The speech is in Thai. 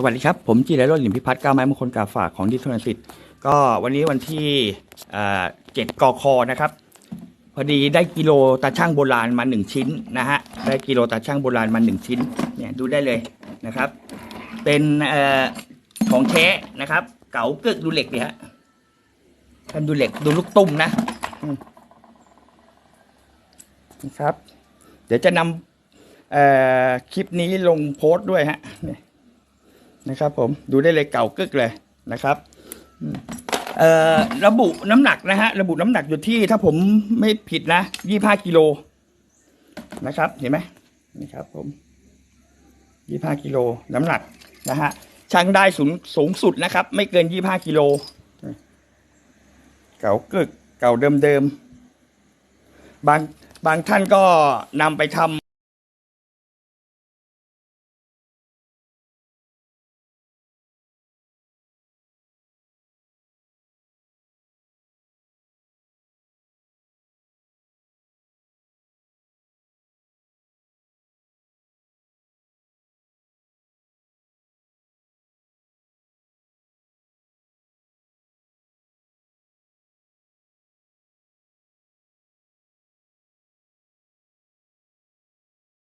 สวัสดีครับ ผมจิรโรจน์หลิมพิพัฒน์ก้าวไม้มงคลกาฝากของดิสโทนสิทธิ์ก็วันนี้วันที่เจ็ดกอคนะครับ พอดีได้กิโลตาช่างโบราณมาหนึ่งชิ้นนะฮะได้กิโลตาช่างโบราณมาหนึ่งชิ้นเนี่ยดูได้เลยนะครับ เป็นอของแท้นะครับ เก๋าเกิกดูเหล็กดิฮะท่านดูเหล็กดูลูกตุ้มนะนะครับ เดี๋ยวจะนำคลิปนี้ลงโพสต์ด้วยฮะ นะครับ ผมดูได้เลยเก่ากึกเลยนะครับระบุน้ำหนักนะฮะระบุน้ำหนักอยู่ที่ถ้าผมไม่ผิดนะยี่ห้ากิโลนะครับ เห็นไหมนี่ครับ ผมยี่ห้ากิโลน้ำหนักนะฮะช่างได้สูงสูงสุดนะครับ ไม่เกินยี่ห้ากิโลเก่ากึกเก่าเดิมๆบางบางท่านก็นำไปท